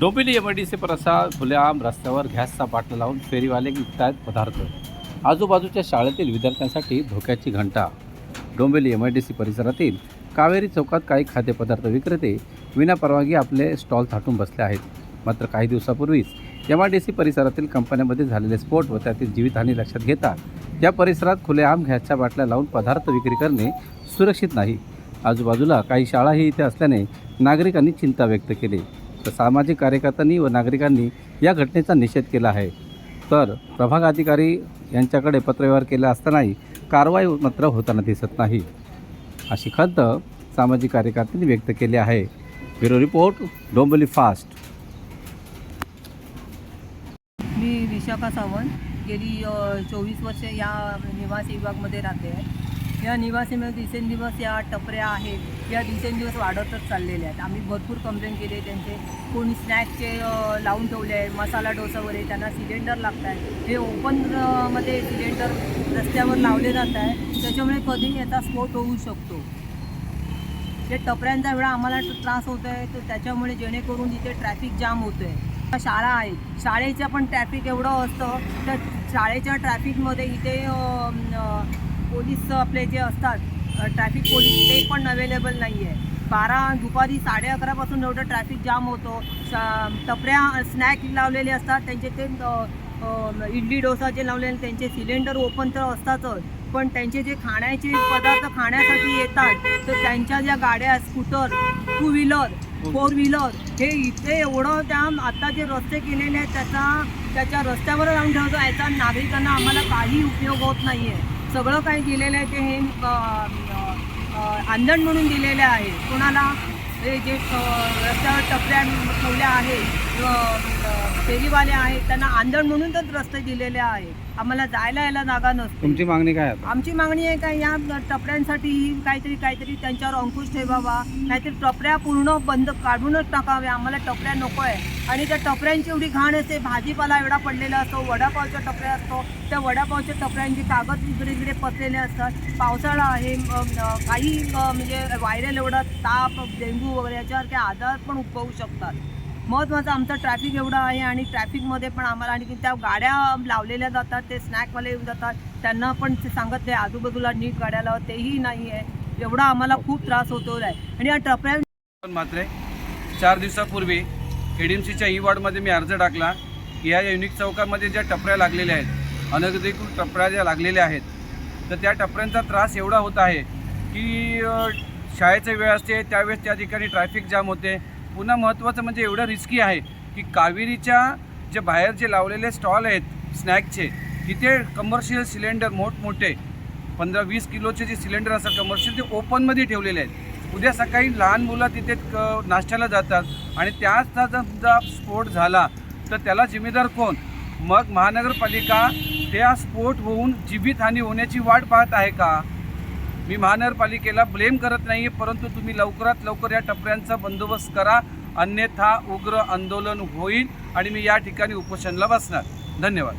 Dombivli M I D C Prasad खुलेआम रस्त्यावर गॅसचा बाटला लावून फेरीवाले विकतायत पदार्थ. आजूबाजूच्या शाळेतील विद्यार्थ्यांसाठी धोक्याची घंटा. Dombivli M I D C परिसरातील कावेरी चौकात काही खाद्यपदार्थ विक्रेते विनापरवानगी आपले स्टॉल थाटून बसले आहेत. मात्र काही दिवसापूर्वीच एम आय डी सी परिसरातील कंपन्यांमध्ये झालेले स्फोट व त्यातील जीवितहानी लक्षात घेता या परिसरात खुलेआम गॅसच्या बाटल्या लावून पदार्थ विक्री करणे सुरक्षित नाही. आजूबाजूला काही शाळाही इथे असल्याने नागरिकांनी चिंता व्यक्त केली. तर सामाजिक कार्यकर्त्यांनी व नागरिकांनी या घटनेचा निषेध केला आहे. तर प्रभाग अधिकारी यांच्याकडे पत्रव्यवहार केला असतानाही कारवाई मात्र होताना दिसत नाही. अशी खंत सामाजिक कार्यकर्त्यांनी व्यक्त केली आहे. Bureau report Dombivli fast. मी विशाखा सावंत गेली चोवीस वर्ष या निवासी विभागमध्ये राहते. आहे या निवासीमध्ये दिवसेंदिवस या टपऱ्या आहेत. या दिवसेंदिवस वाढतच चाललेल्या आहेत. आम्ही भरपूर कंप्लेंट केली त्यांचे. कोणी स्नॅक्सचे लावून ठेवले आहे मसाला डोसा वगैरे त्यांना सिलेंडर लागत आहे हे ओपनमध्ये सिलेंडर रस्त्यावर लावले जात आहे त्याच्यामुळे कधी याचा स्फोट होऊ शकतो. जे टपऱ्यांचा वेळा आम्हाला त्रास होत आहे तर त्याच्यामुळे जेणेकरून इथे ट्रॅफिक जाम होतो आहे शाळा आहेत. शाळेचं पण ट्रॅफिक एवढं असतं. तर शाळेच्या ट्रॅफिकमध्ये इथे पोलीस आपले जे असतात ट्रॅफिक पोलीस ते पण अवेलेबल नाही आहे बारा दुपारी साडे अकरापासून एवढं ट्रॅफिक जाम होतो. टपऱ्या स्नॅक लावलेले असतात. त्यांचे ते इडली डोसा जे लावलेले त्यांचे सिलेंडर ओपन तर असतातच. पण त्यांचे जे खाण्याचे पदार्थ खाण्यासाठी येतात तर त्यांच्या ज्या गाड्या scooter two wheeler four wheeler हे इथे एवढं त्या आत्ता जे रस्ते केलेले आहेत त्याचा त्याच्या रस्त्यावर लावून ठेवतो. याचा नागरिकांना आम्हाला काही उपयोग होत नाही आहे सगळं काही दिलेलं आहे ते हे आंदण म्हणून दिलेलं आहे. कोणाला हे जे रस्त्यावर टपऱ्या ठेवल्या आहेत फेरीवाले आहेत त्यांना आंधण म्हणून तर रस्ते दिलेले आहे आम्हाला जायला यायला जागा नसते. तुमची मागणी काय आहे आमची मागणी आहे का या टपऱ्यांसाठी काहीतरी काहीतरी त्यांच्यावर अंकुश ठेवावा नाहीतर टपऱ्या पूर्ण बंद काढूनच टाकाव्या. आम्हाला टपऱ्या नको आहे आणि त्या टपऱ्यांची एवढी घाण असते भाजीपाला एवढा पडलेला असतो वडापावच्या टपऱ्या असतो. त्या वडापावच्या टपऱ्यांची कागद इकडे इकडे पसलेले असतात. पावसाळा आहे काही अ, म्हणजे व्हायरल एवढा ताप डेंग्यू वगैरे याच्यासारखे आजार पण उद्भवू शकतात. महत्त्वाचं आमचा ट्रॅफिक एवढा आहे आणि ट्रॅफिकमध्ये पण आम्हाला आणखी त्या गाड्या लावलेल्या जातात ते स्नॅकवाले येऊन जातात. त्यांना पण ते सांगत नाही आजूबाजूला नीट गाड्या लावत तेही नाही आहे एवढा आम्हाला खूप त्रास होतो आहे आणि या टपऱ्या पण मात्र चार दिवसापूर्वी एडीएमसीच्या ई वॉर्डमध्ये मी अर्ज टाकला की या युनिक चौकामध्ये ज्या टपऱ्या लागलेल्या आहेत अनधिकृत टपऱ्या ज्या लागलेल्या आहेत तर त्या टपऱ्यांचा त्रास एवढा होत आहे की शाळेचा वेळ असते त्यावेळेस त्या ठिकाणी ट्रॅफिक जाम होते. पुन्हा महत्त्वाचं म्हणजे एवढं रिस्की आहे की कावेरीच्या जे बाहेर जे लावलेले स्टॉल आहेत स्नॅकचे तिथे कमर्शियल सिलेंडर मोठमोठे पंधरा वीस किलोचे जे सिलेंडर असतात कमर्शियल ते ओपनमध्ये ठेवलेले आहेत. उद्या सकाळी लहान मुलं तिथे नाश्त्याला जातात आणि त्याचा जर समजा स्फोट झाला तर त्याला जिम्मेदार कोण? मग महानगरपालिका त्या स्फोट होऊन जीवितहानी होण्याची वाट पाहत आहे का? मी महानगरपालिकेला ब्लेम करत नाही आहे परंतु तुम्ही लवकरात लवकर या टपऱ्यांचा बंदोबस्त करा. अन्यथा उग्र आंदोलन होईल आणि मी या ठिकाणी उपोषणला बसणार. धन्यवाद.